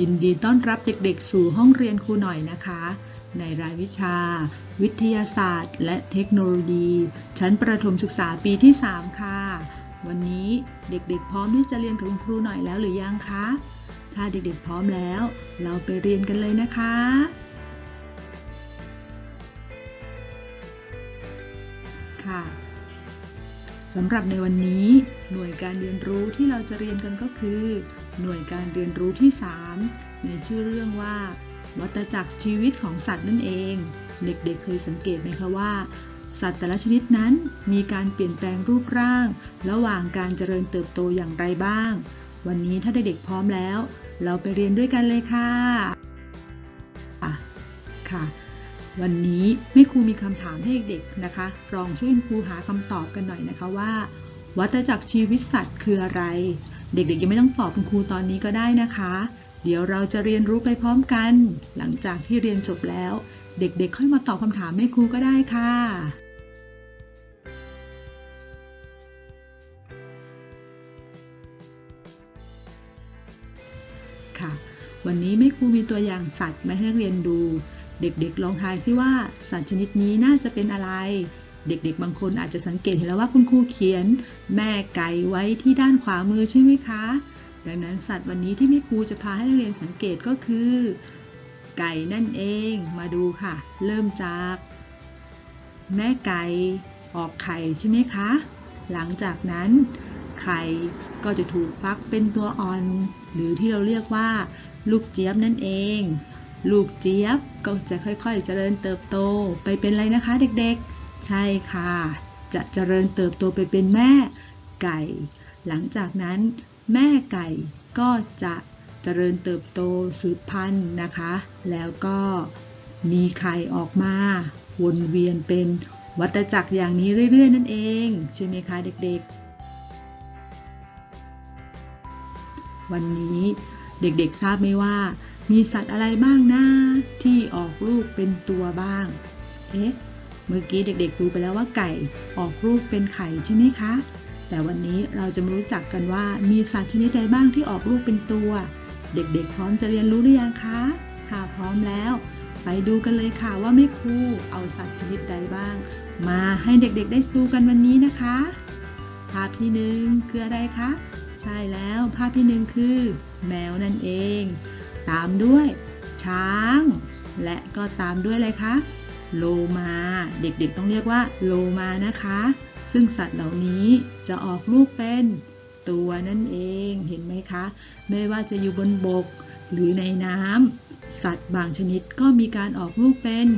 ยินดีต้อนรับเด็กๆ สู่ห้องเรียนครูหน่อยนะคะ ในรายวิชา วิทยาศาสตร์ และเทคโนโลยี ชั้นประถมศึกษาปีที่ 3 ค่ะ วันนี้เด็กๆ พร้อมที่จะเรียนกับคุณครูหน่อยแล้วหรือยังคะ ถ้าเด็กๆพร้อมแล้ว เราไปเรียนกันเลยนะคะค่ะสำหรับในวันนี้หน่วยการเรียนรู้ที่เราจะเรียนกันก็คือ หน่วยการเรียนรู้ที่ 3 ในชื่อเรื่องว่า วัตจักรชีวิตของสัตว์นั่นเอง เด็กๆเคยสังเกตไหมคะว่า สัตว์แต่ละชนิดนั้นมีการเปลี่ยนแปลงรูปร่าง ระหว่างการเจริญเติบโตอย่างไรบ้าง วันนี้ถ้าเด็กๆพร้อมแล้ว เราไปเรียนด้วยกันเลยค่ะอะค่ะวันนี้แม่ครูมีคำถามให้เด็กๆนะคะ ลองช่วยครูหาคำตอบกันหน่อยนะคะว่า วัฏจักรชีวิตสัตว์คืออะไร เด็กๆยังไม่ต้องตอบคุณครูตอนนี้ก็ได้นะคะ เดี๋ยวเราจะเรียนรู้ไปพร้อมกัน หลังจากที่เรียนจบแล้ว เด็กๆ ค่อยมาตอบคำถามแม่ครูก็ได้ค่ะค่ะ วันนี้แม่ครูมีตัวอย่างสัตว์มาให้เรียนดู เด็กๆ ลองทายซิว่าสัตว์ชนิดนี้น่าจะเป็นอะไร เด็กๆ บางคนอาจจะสังเกตเห็นแล้วว่าคุณครูเขียน แม่ไก่ไว้ที่ด้านขวามือใช่ไหมคะ ดังนั้นสัตว์วันนี้ที่แม่ครูจะพาให้นักเรียนสังเกตก็คือ ไก่นั่นเอง มาดูค่ะ เริ่มจาก แม่ไก่ออกไข่ใช่ไหมคะ หลังจากนั้นไข่ก็จะถูกฟักเป็นตัวอ่อน หรือที่เราเรียกว่า ลูกเจี๊ยบนั่นเอง ลูกเจี๊ยบก็จะค่อยๆเจริญเติบโตไปเป็นอะไรนะคะ เด็กๆ ใช่ค่ะ จะเจริญเติบโตไปเป็นแม่ไก่ หลังจากนั้นแม่ไก่ก็จะเจริญเติบโตสืบพันธุ์นะคะ แล้วก็มีไข่ออกมาวนเวียนเป็นวัฏจักรอย่างนี้เรื่อยๆ นั่นเอง ใช่ไหมคะเด็กๆ วันนี้เด็กๆทราบไหมว่า มีสัตว์อะไรบ้างนะที่ออกลูกเป็นตัวบ้าง เอ๊ะ เมื่อกี้เด็กๆรู้ไปแล้วว่าไก่ออกลูกเป็นไข่ใช่ไหมคะ แต่วันนี้เราจะมารู้จักกันว่ามีสัตว์ชนิดใดบ้างที่ออกลูกเป็นตัว เด็กๆ พร้อมจะเรียนรู้หรือยังคะ ถ้าพร้อมแล้ว ไปดูกันเลยค่ะว่าแม่ครูเอาสัตว์ชนิดใดบ้าง มาให้เด็กๆ ได้ดูกันวันนี้นะคะ ภาพที่หนึ่งคืออะไรคะ ใช่แล้วภาพที่หนึ่งคือแมวนั่นเอง ตามด้วยช้าง และก็ตามด้วยอะไรคะ โลมา เด็กๆต้องเรียกว่าโลมานะคะ ซึ่งสัตว์เหล่านี้จะออกลูกเป็นตัวนั่นเองเห็นไหมคะ ไม่ว่าจะอยู่บนบกหรือในน้ำสัตว์บางชนิดก็มีการออกลูกเป็น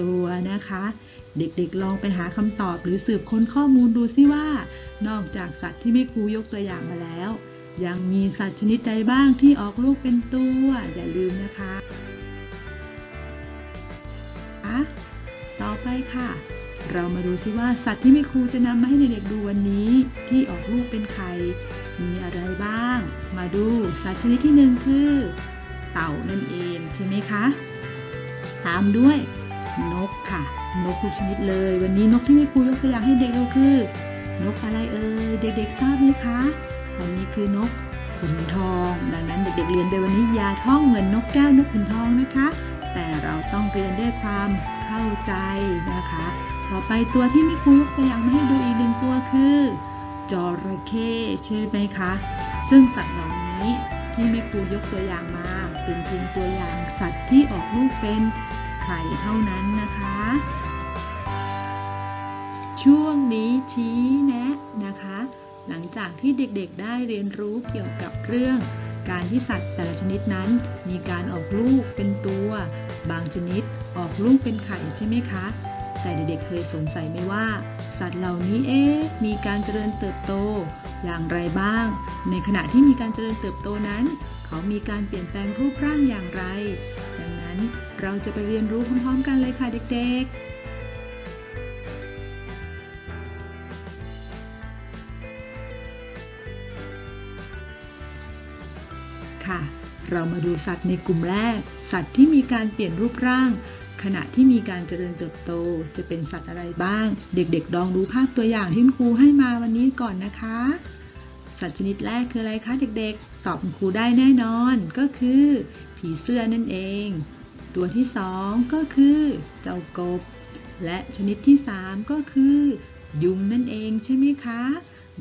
ตัวนะคะ เด็กๆลองไปหาคำตอบหรือสืบค้นข้อมูลดูซิว่า นอกจากสัตว์ที่แม่ครูยกตัวอย่างมาแล้ว ยังมีสัตว์ชนิดใดบ้างที่ออกลูกเป็นตัว อย่าลืมนะคะ ต่อไปค่ะ เรามาดูซิว่าสัตว์ที่แม่ครูจะนำมาให้เด็กๆดูวันนี้ที่ออกลูกเป็นไข่มีอะไรบ้าง มาดูสัตว์ชนิดที่หนึ่งคือ เต่านั่นเองใช่ไหมคะ ตามด้วยนกค่ะ นกทุกชนิดเลย วันนี้นกที่แม่ครูยกตัวอย่างให้เด็กดูคือนกอะไรเอ่ยเด็กๆทราบไหมคะอันนี้คือนกขุนทอง ดังนั้นเด็กๆเรียนไปวันนี้อย่าท่องเหมือนนกแก้วนกขุนทองนะคะ แต่เราต้องเรียนด้วยความ เข้าใจนะคะ ต่อไปตัวที่แม่ครูยกตัวอย่างมาให้ดูอีกหนึ่งตัวคือจระเข้ใช่ไหมคะ ซึ่งสัตว์เหล่านี้ที่แม่ครูยกตัวอย่างมา เป็นเพียงตัวอย่างสัตว์ที่ออกลูกเป็นไข่เท่านั้นนะคะ ช่วงนี้ชี้แนะนะคะ หลังจากที่เด็กๆได้เรียนรู้เกี่ยวกับเรื่อง การที่สัตว์แต่ละชนิดนั้น มีการออกลูกเป็นตัว บางชนิดออกลูกเป็นไข่ใช่ไหมคะ แต่เด็กๆเคยสงสัยไหมว่า สัตว์เหล่านี้เอ๊ะมีการเจริญเติบโต อย่างไรบ้าง ในขณะที่มีการเจริญเติบโตนั้น เขามีการเปลี่ยนแปลงรูปร่างอย่างไร ดังนั้นเราจะไปเรียนรู้พร้อมๆกันเลยค่ะเด็กๆ ค่ะ เรามาดูสัตว์ในกลุ่มแรก สัตว์ที่มีการเปลี่ยนรูปร่าง ขณะที่มีการเจริญเติบโต จะเป็นสัตว์อะไรบ้าง เด็กๆลองดูภาพตัวอย่างที่คุณครูให้มาวันนี้ก่อนนะคะ สัตว์ชนิดแรกคืออะไรคะเด็กๆ ตอบคุณครูได้แน่นอนก็คือ ผีเสื้อนั่นเอง ตัวที่สองก็คือเจ้ากบ และชนิดที่สามก็คือ ยุงนั่นเองใช่ไหมคะ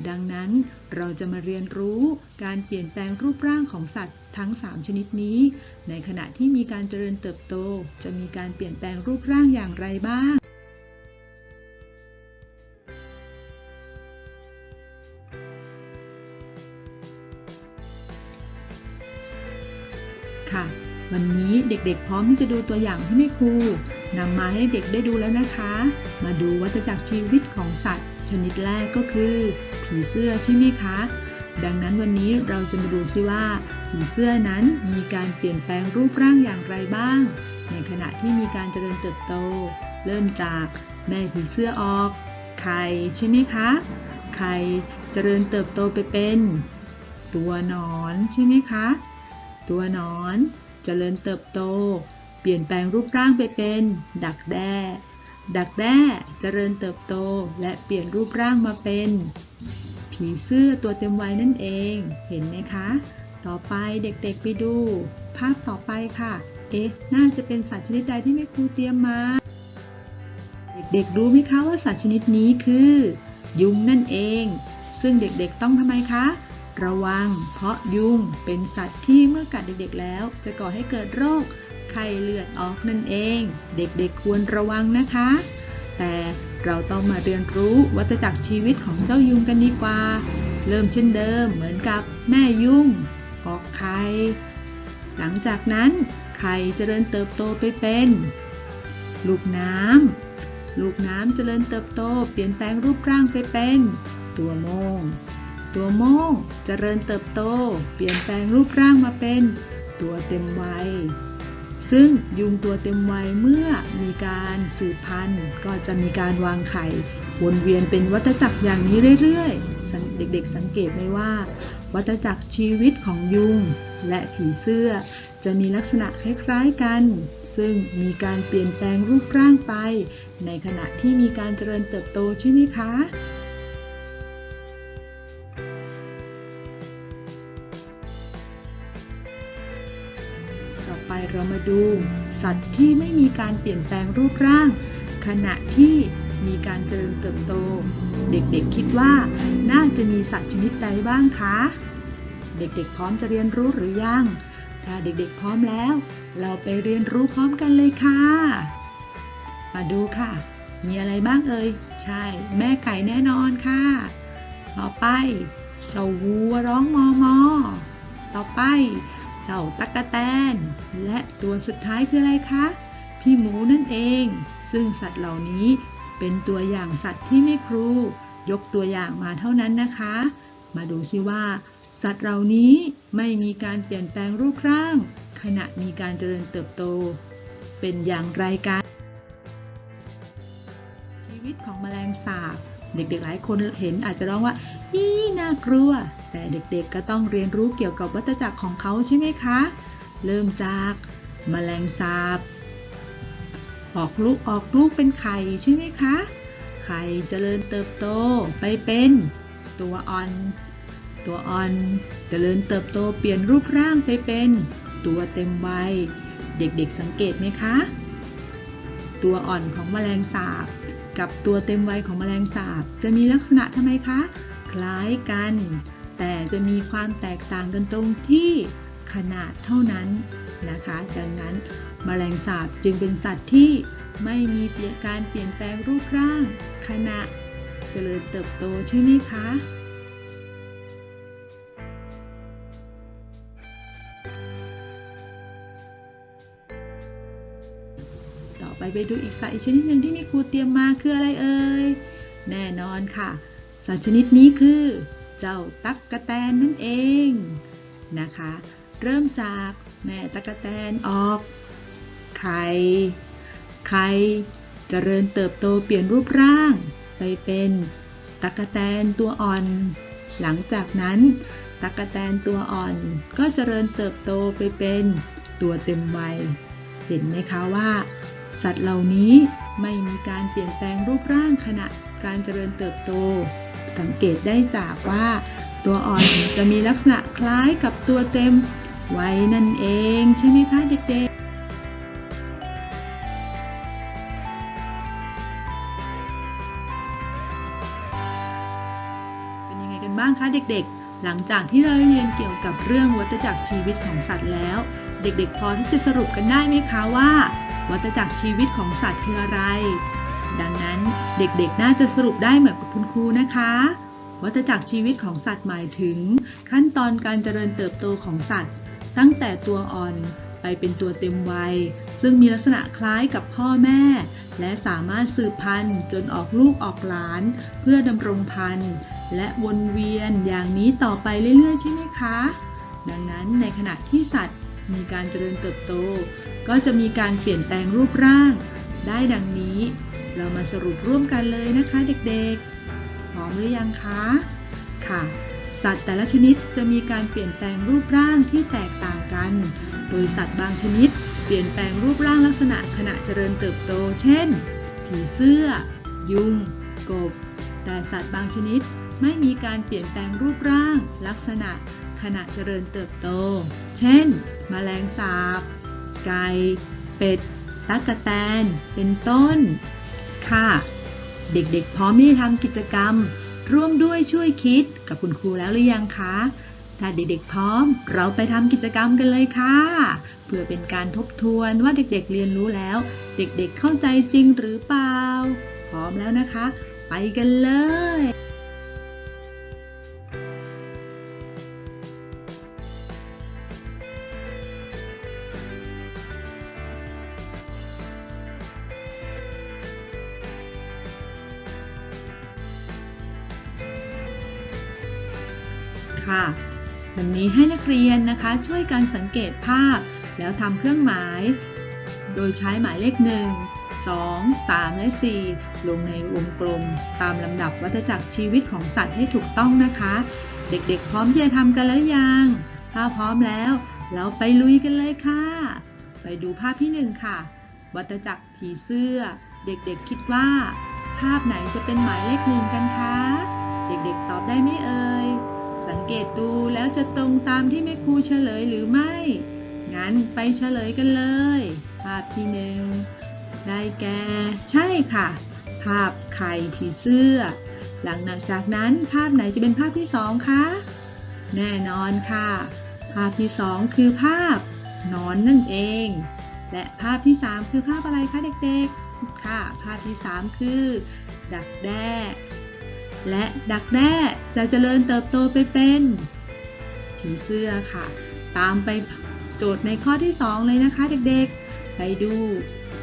ดังนั้นเราจะมาเรียนรู้การเปลี่ยนแปลงรูปร่างของสัตว์ทั้ง 3 ชนิดนี้ ในขณะที่มีการเจริญเติบโต จะมีการเปลี่ยนแปลงรูปร่างอย่างไรบ้างค่ะ วันนี้เด็กๆ พร้อมที่จะดูตัวอย่างที่แม่ครู นำมาให้เด็กได้ดูแล้วนะคะ มาดูวัฏจักรชีวิตของสัตว์ ชนิดแรกก็คือ ผีเสื้อใช่ไหมคะ ดังนั้นวันนี้เราจะมาดูซิว่า ผีเสื้อนั้นมีการเปลี่ยนแปลงรูปร่างอย่างไรบ้าง ในขณะที่มีการเจริญเติบโต เริ่มจากแม่ผีเสื้อออก ไข่ใช่ไหมคะ ไข่เจริญเติบโตไปเป็น ตัวนอนใช่ไหมคะ ตัวนอนเจริญเติบโต ปลี่ยนแปลงรูปร่างไปเป็น ดักแด้ ดักแด้เจริญเติบโตและเปลี่ยนรูปร่างมาเป็น ผีเสื้อตัวเต็มวัยนั่นเอง เห็นไหมคะ ต่อไปเด็กๆไปดู ภาพต่อไปค่ะ เอ๊ะ น่าจะเป็นสัตว์ชนิดใดที่แม่ครูเตรียมมา เด็กๆรู้ไหมคะว่าสัตว์ชนิดนี้คือ ยุงนั่นเอง ซึ่งเด็กๆต้องทำไมคะระวัง เพราะยุงเป็นสัตว์ที่เมื่อกัดเด็กๆแล้ว จะก่อให้เกิดโรค ข้เลือดออกนั่นเอง เด็กๆควรระวังนะคะ แต่เราต้องมาเรียนรู้วัฏจักรชีวิตของเจ้ายุงกันดีกว่า เริ่มเช่นเดิมเหมือนกับแม่ยุงออกไข่หลังจากนั้นไข่เจริญเติบโตไปเป็น ลูกน้ำลูกน้ำเจริญเติบโตเปลี่ยนแปลงรูปร่างไปเป็น ตัวโมง ตัวโมงเจริญเติบโต เปลี่ยนแปลงรูปร่างมาเป็น ตัวเต็มวัย ซึ่งยุงตัวเต็มวัยเมื่อมีการสืบพันธุ์ ก็จะมีการวางไข่วนเวียนเป็นวัฏจักรอย่างนี้เรื่อยๆ เด็กๆสังเกตไหมว่า วัฏจักรชีวิตของยุง และผีเสื้อ จะมีลักษณะคล้ายๆกัน ซึ่งมีการเปลี่ยนแปลงรูปร่างไป ในขณะที่มีการเจริญเติบโตใช่ไหมคะ เรามาดู สัตว์ที่ไม่มีการเปลี่ยนแปลงรูปร่าง ขณะที่มีการเจริญเติบโต เด็กๆคิดว่า น่าจะมีสัตว์ชนิดใดบ้างคะ เด็กๆพร้อมจะเรียนรู้หรือยัง ถ้าเด็กๆพร้อมแล้ว เราไปเรียนรู้พร้อมกันเลยค่ะ มาดูค่ะ มีอะไรบ้างเอ่ย ใช่ แม่ไก่แน่นอนค่ะ ต่อไป เจ้าวัวร้องมอมอต่อไป เจ้าตั๊กแตน และตัวสุดท้ายคืออะไรคะ พี่หมูนั่นเอง ซึ่งสัตว์เหล่านี้เป็นตัวอย่างสัตว์ที่ไม่ครู ยกตัวอย่างมาเท่านั้นนะคะ มาดูซิว่า สัตว์เหล่านี้ไม่มีการเปลี่ยนแปลงรูปร่าง ขณะมีการเจริญเติบโต เป็นอย่างไรกันชีวิตของแมลงสาบ เด็กๆหลายคนเห็นอาจจะร้องว่าอีน่ากลัว แต่เด็กๆก็ต้องเรียนรู้เกี่ยวกับวัฏจักรของเขาใช่ไหมคะ เริ่มจากแมลงสาบ ออกลูกออกลูกเป็นไข่ใช่ไหมคะ ไข่เจริญเติบโตไปเป็นตัวอ่อน ตัวอ่อนเจริญเติบโตเปลี่ยนรูปร่างไปเป็นตัวเต็มวัย เด็กๆสังเกตไหมคะ ตัวอ่อนของแมลงสาบ กับตัวเต็มวัยของแมลงสาบ จะมีลักษณะทำไมคะ คล้ายกัน แต่จะมีความแตกต่างกันตรงที่ขนาดเท่านั้นนะคะ ดังนั้นแมลงสาบจึงเป็นสัตว์ที่ไม่มีเปลี่ยนการเปลี่ยนแปลงรูปร่างขณะเจริญเติบโตใช่ไหมคะ ไปไปดูอีกสัตว์อีกชนิดหนึ่งที่มีครูเตรียมมาคืออะไรเอ่ย แน่นอนค่ะ สัตว์ชนิดนี้คือ เจ้าตั๊กกะแตนนั่นเองนะคะ เริ่มจากแม่ตั๊กกะแตนออก ไข่ ไข่เจริญเติบโตเปลี่ยนรูปร่าง ไปเป็นตั๊กแตนตัวอ่อน หลังจากนั้นตั๊กแตนตัวอ่อน ก็เจริญเติบโตไปเป็นตัวเต็มวัย เห็นไหมคะว่า สัตว์เหล่านี้ไม่มีการเปลี่ยนแปลงรูปร่างขณะการเจริญเติบโต สังเกตได้จากว่า ตัวอ่อนจะมีลักษณะคล้ายกับตัวเต็ม ไวัยนั่นเองใช่ไหมคะเด็กๆ เป็นยังไงกันบ้างคะเด็กๆหลังจากที่เราเรียนเกี่ยวกับเรื่องวัฏจักรชีวิตของสัตว์แล้ว เด็กๆ พอที่จะสรุปกันได้ไหมคะว่า วัฏจักรชีวิตของสัตว์คืออะไร ดังนั้นเด็กๆ น่าจะสรุปได้เหมือนกับคุณครูนะคะ วัฏจักรชีวิตของสัตว์หมายถึง ขั้นตอนการเจริญเติบโตของสัตว์ ตั้งแต่ตัวอ่อนไปเป็นตัวเต็มวัย ซึ่งมีลักษณะคล้ายกับพ่อแม่ และสามารถสืบพันธุ์จนออกลูกออกหลาน เพื่อดำรงพันธุ์ และวนเวียนอย่างนี้ต่อไปเรื่อยๆ ใช่ไหมคะ ดังนั้นในขณะที่สัตว์มีการเจริญเติบโต ก็จะมีการเปลี่ยนแปลงรูปร่าง ได้ดังนี้ เรามาสรุปร่วมกันเลยนะคะเด็กๆ พร้อมหรือยังคะ ค่ะ สัตว์แต่ละชนิดจะมีการเปลี่ยนแปลงรูปร่างที่แตกต่างกัน โดยสัตว์บางชนิด เปลี่ยนแปลงรูปร่างลักษณะขณะเจริญเติบโต เช่น ผีเสื้อ ยุง กบ แต่สัตว์บางชนิดไม่มีการเปลี่ยนแปลงรูปร่างลักษณะขณะเจริญเติบโต เช่น แมลงสาบ ไก่ เป็ดตั๊กแตน เป็นต้น ค่ะ เด็กๆพร้อมที่จะทำกิจกรรม ร่วมด้วยช่วยคิดกับคุณครูแล้วหรือยังคะ ถ้าเด็กๆพร้อม เราไปทำกิจกรรมกันเลยค่ะ เพื่อเป็นการทบทวนว่าเด็กๆเรียนรู้แล้ว เด็กๆเข้าใจจริงหรือเปล่า พร้อมแล้วนะคะ ไปกันเลย ค่ะวันนี้ให้นักเรียนนะคะช่วยกันสังเกตภาพ แล้วทำเครื่องหมาย โดยใช้หมายเลข1 2 3และ4ลงในวงกลม ตามลำดับวัฏจักรชีวิตของสัตว์ให้ถูกต้องนะคะ เด็กๆ พร้อมที่จะทำกันแล้วยัง ถ้าพร้อมแล้ว เราไปลุยกันเลยค่ะ ไปดูภาพที่1ค่ะ วัฏจักรผีเสื้อ เด็กๆคิดว่า ภาพไหนจะเป็นหมายเลขหนึ่งกันคะ เด็กๆตอบได้ไหมเอ่ย สังเกตดูแล้วจะตรงตามที่แม่ครูเฉลยหรือไม่ งั้นไปเฉลยกันเลย ภาพที่หนึ่งได้แก่ ใช่ค่ะ ภาพไข่ผีเสื้อ หลังจากนั้นภาพไหนจะเป็นภาพที่สองคะ แน่นอนค่ะ ภาพที่สองคือภาพนอนนั่นเอง และภาพที่สามคือภาพอะไรคะเด็กๆ ค่ะ ภาพที่สามคือ ดักแด้ และดักแด้จะเจริญเติบโตไปเป็น ผีเสื้อค่ะ ตามไปโจทย์ในข้อที่ 2 เลยนะคะเด็กๆ ไปดู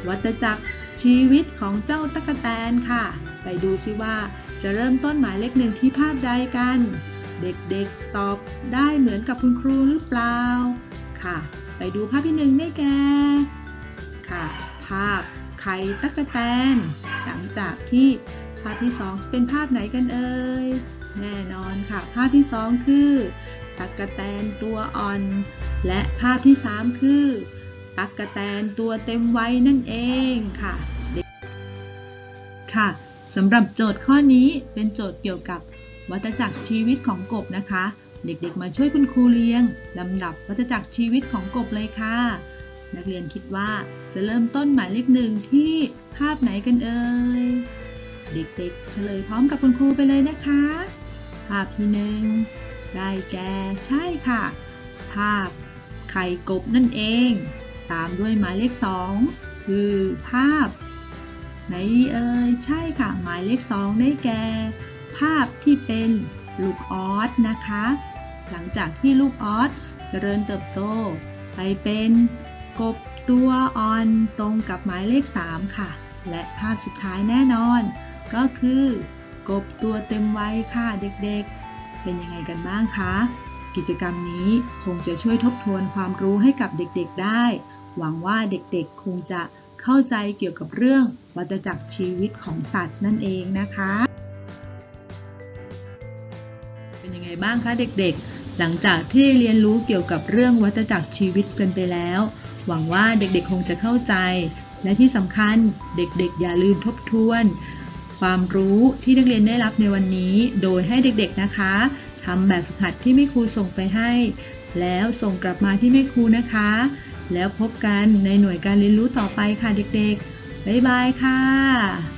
วัฏจักรชีวิตของเจ้าตั๊กแตนค่ะ ไปดูซิว่าจะเริ่มต้นหมายเลขหนึ่งที่ภาพใดกัน เด็กๆตอบได้เหมือนกับคุณครูหรือเปล่าค่ะ ไปดูภาพที่หนึ่งได้แก่ค่ะ ภาพไข่ตั๊กแตน หลังจากที่ ภาพที่ 2 เป็นภาพไหนกันเอ่ย แน่นอนค่ะ ภาพที่ 2 คือ ตักกะแตนตัวอ่อน และภาพที่ 3 คือ ตักกะแตนตัวเต็มวัยนั่นเองค่ะ ค่ะสำหรับโจทย์ข้อนี้เป็นโจทย์เกี่ยวกับวัฏจักรชีวิตของกบนะคะ เด็กๆ มาช่วยคุณครูเรียงลำดับวัฏจักรชีวิตของกบเลยค่ะ นักเรียนคิดว่าจะเริ่มต้นหมายเลขหนึ่งที่ภาพไหนกันเอ่ย เด็กๆ เฉลยพร้อมกับคุณครูไปเลยนะคะ ภาพที่หนึ่งได้แก่ใช่ค่ะ ภาพไข่กบนั่นเอง ตามด้วยหมายเลขสองคือภาพ ไหนดีเอ่ยใช่ค่ะ หมายเลขสองได้แก่ ภาพที่เป็นลูกออสนะคะ หลังจากที่ลูกออสเจริญเติบโต ไปเป็นกบตัวอ่อนตรงกับหมายเลข 3 ค่ะ และภาพสุดท้ายแน่นอน ก็คือกบตัวเต็มวัยค่ะเด็กๆ เป็นยังไงกันบ้างคะ กิจกรรมนี้คงจะช่วยทบทวนความรู้ให้กับเด็กๆได้ หวังว่าเด็กๆคงจะเข้าใจเกี่ยวกับเรื่องวัฏจักรชีวิตของสัตว์นั่นเองนะคะ เป็นยังไงบ้างคะเด็กๆ หลังจากที่เรียนรู้เกี่ยวกับเรื่องวัฏจักรชีวิตกันไปแล้ว หวังว่าเด็กๆคงจะเข้าใจ และที่สำคัญเด็กๆ อย่าลืมทบทวน ความรู้ที่นักเรียนได้รับในวันนี้ โดยให้เด็กๆนะคะทำแบบฝึกหัดที่แม่ครูส่งไปให้ แล้วส่งกลับมาที่แม่ครูนะคะ แล้วพบกันในหน่วยการเรียนรู้ต่อไปค่ะเด็กๆ บ๊ายบายค่ะ